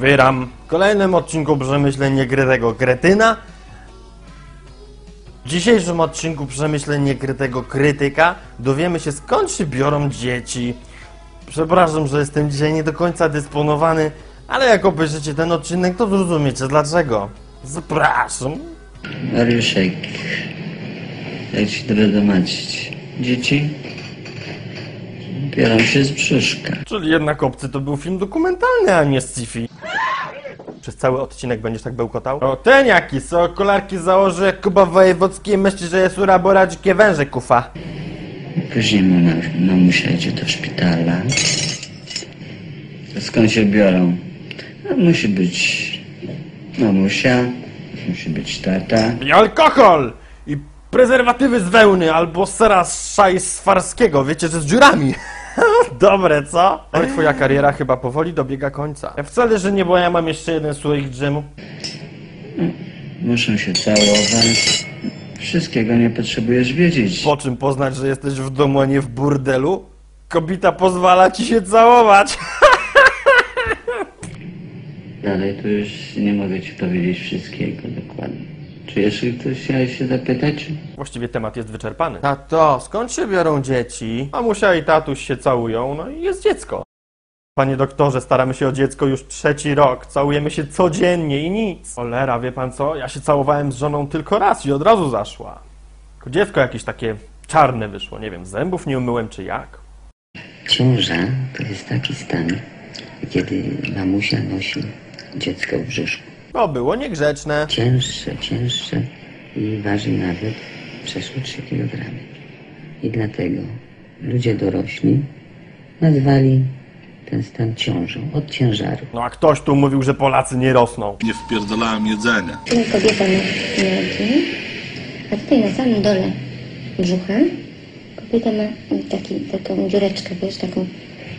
Wyram. W kolejnym odcinku Przemyśleń Niekrytego Kretyna. W dzisiejszym odcinku Przemyśleń Niekrytego Krytyka dowiemy się skąd się biorą dzieci. Przepraszam, że jestem dzisiaj nie do końca dysponowany, ale jak obejrzycie ten odcinek, to zrozumiecie dlaczego. Zapraszam. Mariuszek, jak ci dowiadomaczyć? Dzieci biorą się z brzuszka. Czyli jednak Obcy to był film dokumentalny, a nie sci-fi. Przez cały odcinek będziesz tak bełkotał? O, ten jaki, co okularki założy jak Kuba Wojewódzki i myśli, że jest urabora dzikie węże kufa. Później mama, mamusia idzie do szpitala. Skąd się biorą? A musi być mamusia, musi być tata. I alkohol! I prezerwatywy z wełny albo sera z szaj z farskiego, wiecie, że z dziurami. Dobre, co? Oj, twoja kariera chyba powoli dobiega końca. Ja wcale, że nie, bo ja mam jeszcze jeden słoik dżemu. Muszą się całować. Wszystkiego nie potrzebujesz wiedzieć. Po czym poznać, że jesteś w domu, a nie w burdelu? Kobieta pozwala ci się całować. Dalej to już nie mogę ci powiedzieć wszystkiego dokładnie. Czy jeszcze ktoś chciałeś się zapytać? Właściwie temat jest wyczerpany. Tato, skąd się biorą dzieci? Mamusia i tatuś się całują, no i jest dziecko. Panie doktorze, staramy się o dziecko już trzeci rok. Całujemy się codziennie i nic. Cholera, wie pan co? Ja się całowałem z żoną tylko raz i od razu zaszła. Tylko dziecko jakieś takie czarne wyszło. Nie wiem, zębów nie umyłem czy jak. Ciąża to jest taki stan, kiedy mamusia nosi dziecko w brzuszku. No, było niegrzeczne. Cięższe, cięższe i waży nawet przeszło 3 kg. I dlatego ludzie dorośli nazwali ten stan ciążą od ciężaru. No a ktoś tu mówił, że Polacy nie rosną. nie wpierdalałem jedzenia. Tu kobieta ma nogi, a tutaj na samym dole brzucha kobieta ma taki, taką dziureczkę, wiesz, taką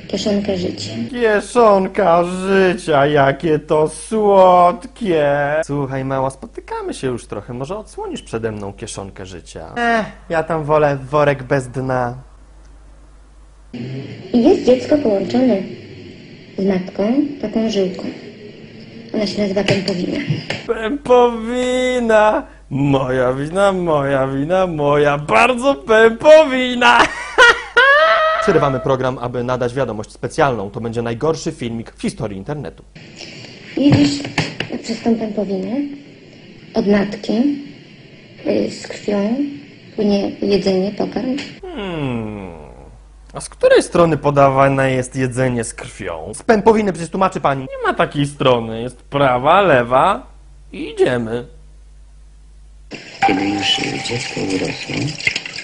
kieszonkę życia. Kieszonka życia, jakie to słodkie. Słuchaj, mała, spotykamy się już trochę. Może odsłonisz przede mną kieszonkę życia? Eh, ja tam wolę worek bez dna. I jest dziecko połączone z matką taką żyłką. Ona się nazywa pępowina. Pępowina! Moja wina, moja wina, moja bardzo pępowina! Przerywamy program, aby nadać wiadomość specjalną. To będzie najgorszy filmik w historii internetu. Widzisz przez tą pępowinę od matki y, z krwią płynie jedzenie, pokarm. Hmm. A z której strony podawane jest jedzenie z krwią? Z pępowiny przecież tłumaczy pani. Nie ma takiej strony. Jest prawa, lewa i idziemy. Kiedy już dziecko urosło,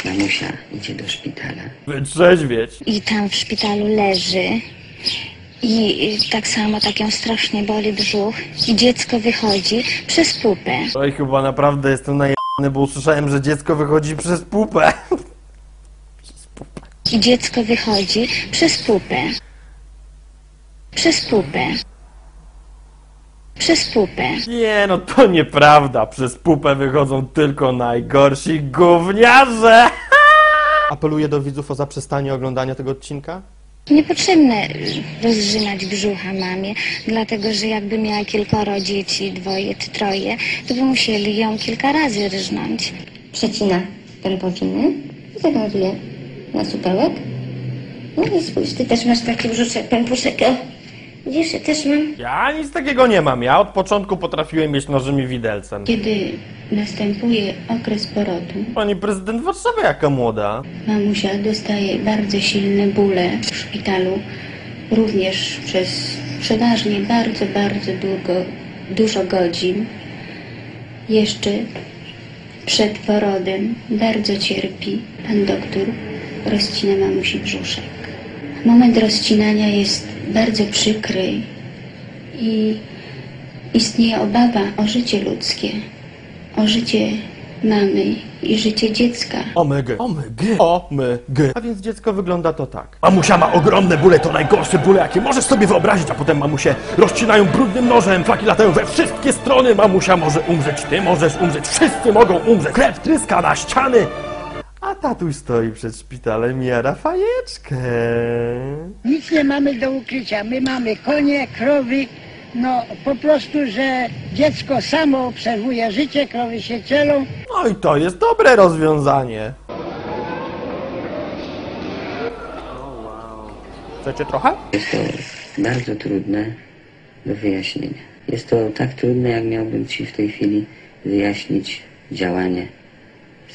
mamusia idzie do szpitala. Wytrzeźwieć. i tam w szpitalu leży. I i tak samo tak ją strasznie boli brzuch. I dziecko wychodzi przez pupę. Oj, chyba naprawdę jestem najebany, bo usłyszałem, że dziecko wychodzi przez pupę. przez pupę. I dziecko wychodzi przez pupę. Przez pupę. Przez pupę. Nie, no to nieprawda. Przez pupę wychodzą tylko najgorsi gówniarze. Apeluję do widzów o zaprzestanie oglądania tego odcinka. Niepotrzebne rozrzynać brzucha mamie, dlatego że jakby miała kilkoro dzieci, dwoje czy troje, to by musieli ją kilka razy rżnąć. Przecina pępowiny i zawiązuje na supełek. No i spójrz, ty też masz taki brzuszek, pępuszek. Widzisz, ja też mam. Ja nic takiego nie mam. Ja od początku potrafiłem mieć nożem i widelcem. Kiedy następuje okres porodu, Pani prezydent Warszawy jaka młoda. mamusia dostaje bardzo silne bóle w szpitalu, również przez przeważnie bardzo, bardzo długo, dużo godzin. Jeszcze przed porodem bardzo cierpi. Pan doktor rozcina mamusi brzuszek. Moment rozcinania jest bardzo przykry i istnieje obawa o życie ludzkie, o życie mamy i życie dziecka. Omega. Omega. Omega. A więc dziecko wygląda to tak. Mamusia ma ogromne bóle, to najgorsze bóle, jakie możesz sobie wyobrazić, a potem mamusie rozcinają brudnym nożem, flaki latają we wszystkie strony, mamusia może umrzeć, ty możesz umrzeć, wszyscy mogą umrzeć, krew tryska na ściany. A tatuś stoi przed szpitalem i jara fajeczkę. Nic nie mamy do ukrycia. My mamy konie, krowy, No po prostu, że dziecko samo obserwuje życie, krowy się cielą, No i to jest dobre rozwiązanie. Chcecie trochę? Jest to bardzo trudne do wyjaśnienia. Jest to tak trudne, jak miałbym Ci w tej chwili wyjaśnić działanie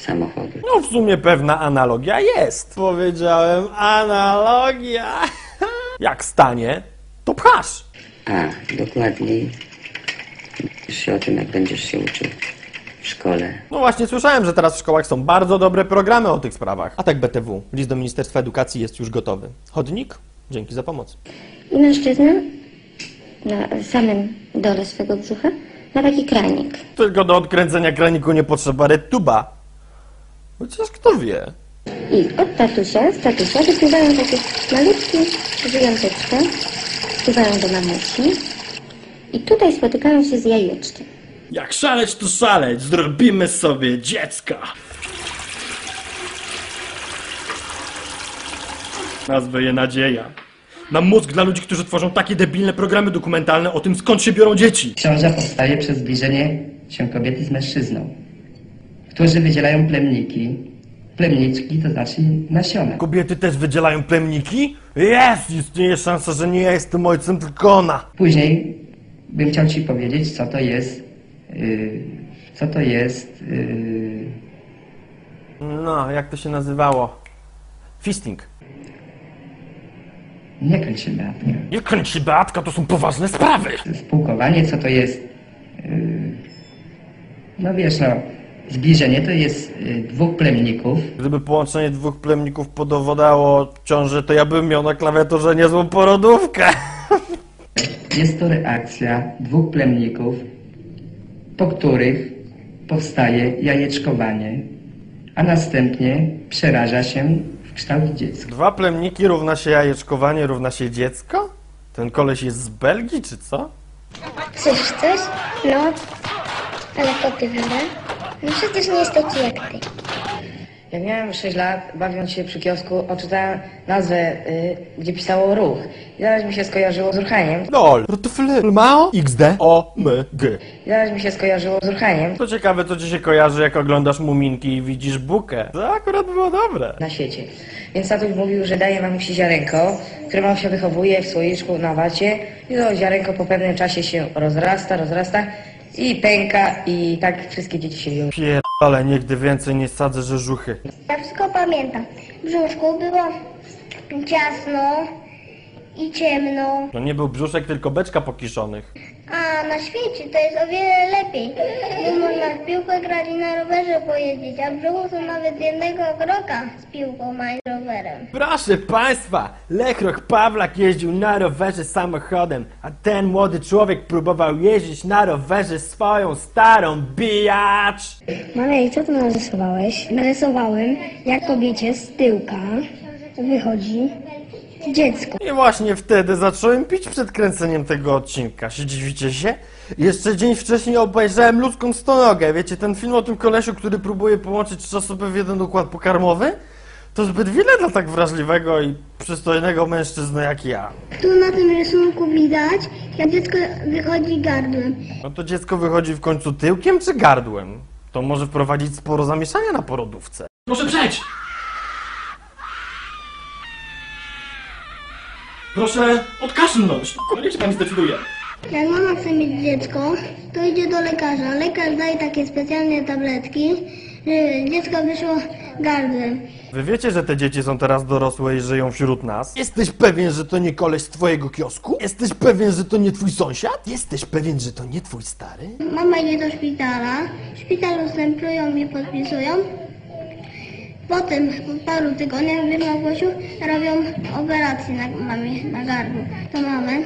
samochodu. No w sumie pewna analogia jest. Powiedziałem analogia. Jak stanie, to pchasz. A, dokładniej, się o tym, jak będziesz się uczył w szkole. No właśnie słyszałem, że teraz w szkołach są bardzo dobre programy o tych sprawach. A tak BTW, list do Ministerstwa Edukacji jest już gotowy. Chodnik? Dzięki za pomoc. I mężczyzna na samym dole swego brzucha ma taki kranik. Tylko do odkręcenia kraniku nie potrzeba retuba. Chociaż kto wie. I od tatusia, z tatusia wypływają takie malutkie zwierząteczka, wpływają do mamusi i tutaj spotykają się z jajeczkiem. Jak szaleć, to szaleć. Zrobimy sobie dziecka. Nazwę je Nadzieja. Na mózg dla ludzi, którzy tworzą takie debilne programy dokumentalne o tym, skąd się biorą dzieci. Książę powstaje przez zbliżenie się kobiety z mężczyzną, którzy wydzielają plemniki. Plemniczki to znaczy nasiona. Kobiety też wydzielają plemniki? Jest! Istnieje szansa, że nie ja jestem ojcem, tylko ona. Później bym chciał Ci powiedzieć, co to jest, yy, co to jest, yy, No, jak to się nazywało? Fisting. nie kręć się Beatka, Nie kręć się, Beatka, to są poważne sprawy. spółkowanie, co to jest, yy, no wiesz, no, zbliżenie to jest yy, dwóch plemników, Gdyby połączenie dwóch plemników podowodało ciąży, to ja bym miał na klawiaturze niezłą porodówkę. Jest to reakcja dwóch plemników, po których powstaje jajeczkowanie, a następnie przeraża się w kształt dziecka. Dwa plemniki równa się jajeczkowanie, równa się dziecko? Ten koleś jest z Belgii, czy co? Słyszysz coś? No, ale koty wyda. No przecież nie jest taki jak ty. Jak miałem 6 lat, bawiąc się przy kiosku, odczytałem nazwę, y, gdzie pisało ruch. I zaraz mi się skojarzyło z ruchaniem. LOL. Rotofyle Mao XD O M G. I zaraz mi się skojarzyło z ruchaniem To ciekawe, co ci się kojarzy, jak oglądasz Muminki i widzisz bukę. To akurat było dobre. na świecie. Więc tatuś mówił, że daje mamusi ziarenko, które mamusia wychowuje w słoiczku na wacie. I to ziarenko po pewnym czasie się rozrasta, rozrasta i pęka i tak wszystkie dzieci się ją. Pierdolę, nigdy więcej nie sadzę rzeżuchy. Ja wszystko pamiętam. W brzuszku było ciasno i ciemno. To nie był brzuszek, tylko beczka pokiszonych. A na świecie to jest o wiele lepiej. Bo można w piłkę grać i na rowerze pojeździć, a w brzuchu są nawet jednego kroka z piłką, a i rowerem. Proszę Państwa, Lechroch Pawlak jeździł na rowerze samochodem, a ten młody człowiek próbował jeździć na rowerze swoją starą bijacz. Marek, co tu narysowałeś? Narysowałem, jak kobiecie z tyłka wychodzi dziecko. I właśnie wtedy zacząłem pić przed kręceniem tego odcinka. Się dziwicie się? Jeszcze dzień wcześniej obejrzałem ludzką stonogę. Wiecie, ten film o tym kolesiu, który próbuje połączyć trzy osoby w jeden układ pokarmowy? To zbyt wiele dla tak wrażliwego i przystojnego mężczyzny jak ja. Tu na tym rysunku widać, jak dziecko wychodzi gardłem. No to dziecko wychodzi w końcu tyłkiem czy gardłem? To może wprowadzić sporo zamieszania na porodówce. Proszę przejść! Proszę odkaszlnąć. No niech się pani zdecyduje. Jak mama chce mieć dziecko, to idzie do lekarza. Lekarz daje takie specjalne tabletki, żeby dziecko wyszło gardłem. Wy wiecie, że te dzieci są teraz dorosłe i żyją wśród nas? Jesteś pewien, że to nie koleś z twojego kiosku? Jesteś pewien, że to nie twój sąsiad? Jesteś pewien, że to nie twój stary? Mama idzie do szpitala, w szpitalu stemplują i podpisują. Potem po paru tygodniach w Małgosiu robią operację na mamie, na gardło. To mamę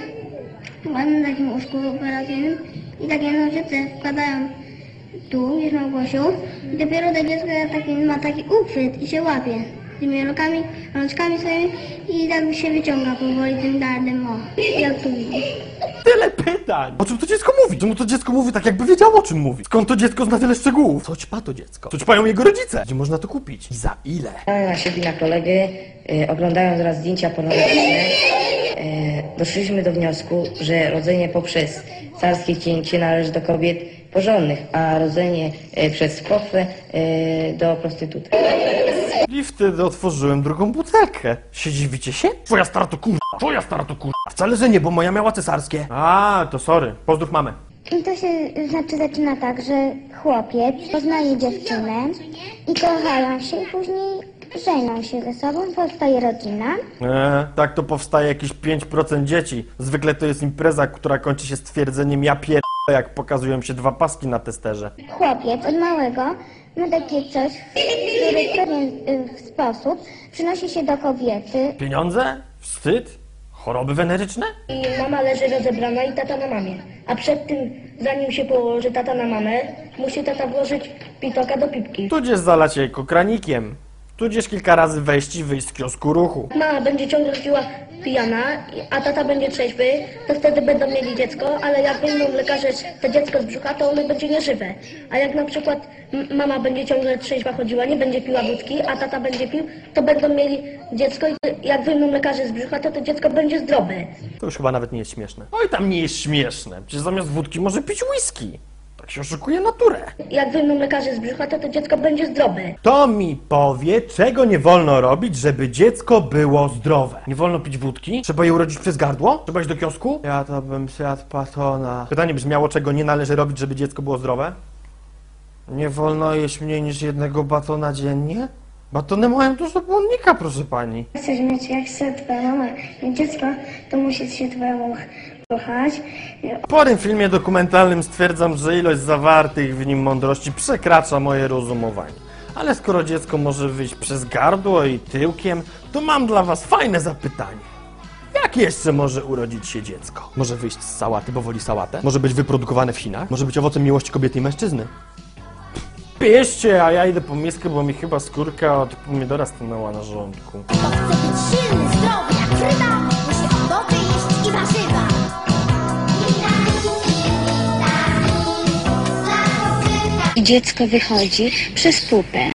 mamy na takim łóżku operacyjnym i takie nożyce wkładają tu, na Małgosiu i dopiero to dziecko taki, ma taki uchwyt i się łapie tymi rękami, rączkami swoimi i tak się wyciąga powoli tym gardem, o, jak tu widzisz. Tyle pytań! O czym to dziecko mówi? Czemu to dziecko mówi tak, jakby wiedziało, o czym mówi? Skąd to dziecko zna tyle szczegółów? Co ćpa to dziecko? Co ćpają jego rodzice? Gdzie można to kupić? I za ile? na siebie na kolegę, y, oglądają zaraz zdjęcia pornograficzne. Y, doszliśmy do wniosku, że rodzenie poprzez carskie cięcie należy do kobiet porządnych, a rodzenie e, przez pochwę e, do prostytutek. I wtedy otworzyłem drugą butelkę. Się dziwicie się? Twoja stara to kurwa, twoja stara to kurwa. Wcale, że nie, bo moja miała cesarskie. A, to sorry. Pozdrów mamę. I to się znaczy zaczyna tak, że chłopiec poznaje dziewczynę i kochają się i później żenią się ze sobą, powstaje rodzina. Eee, tak to powstaje jakieś 5% dzieci. Zwykle to jest impreza, która kończy się stwierdzeniem ja pier... jak pokazują się dwa paski na testerze. Chłopiec od małego ma takie coś, który w pewien y, sposób przynosi się do kobiety. Pieniądze? Wstyd? Choroby weneryczne? I mama leży rozebrana i tata na mamie. A przed tym, zanim się położy tata na mamę, musi tata włożyć pitoka do pipki. Tudzież zalać jajko kranikiem. Tudzież kilka razy wejść i wyjść z kiosku ruchu. Mama będzie ciągle chodziła pijana, a tata będzie trzeźwy, to wtedy będą mieli dziecko, ale jak wyjmą lekarze to dziecko z brzucha, to ono będzie nieżywe. A jak na przykład mama będzie ciągle trzeźwa chodziła, nie będzie piła wódki, a tata będzie pił, to będą mieli dziecko i jak wyjmą lekarze z brzucha, to to dziecko będzie zdrowe. To już chyba nawet nie jest śmieszne. Oj, tam nie jest śmieszne. Przecież zamiast wódki może pić whisky. Tak się oszukuje naturę. Jak wyjmą lekarze z brzucha, to to dziecko będzie zdrowe. To mi powie, czego nie wolno robić, żeby dziecko było zdrowe. Nie wolno pić wódki? Trzeba je urodzić przez gardło? Trzeba iść do kiosku? Ja to bym siadł patona. Pytanie brzmiało, czego nie należy robić, żeby dziecko było zdrowe? Nie wolno jeść mniej niż jednego batona dziennie? Batony mają dużo błonnika, proszę pani. Chcesz mieć, jak chce twoja mama mieć dziecko, to musi się twoja kochać. W porym filmie dokumentalnym stwierdzam, że ilość zawartych w nim mądrości przekracza moje rozumowanie. Ale skoro dziecko może wyjść przez gardło i tyłkiem, to mam dla was fajne zapytanie. Jak jeszcze może urodzić się dziecko? Może wyjść z sałaty, bo woli sałatę? Może być wyprodukowane w Chinach? Może być owocem miłości kobiety i mężczyzny? Pieście, a ja idę po miskę, bo mi chyba skórka od pomidora stanęła na żołądku. Chce być silny, zdrowy jak ryba, I dziecko wychodzi przez pupę.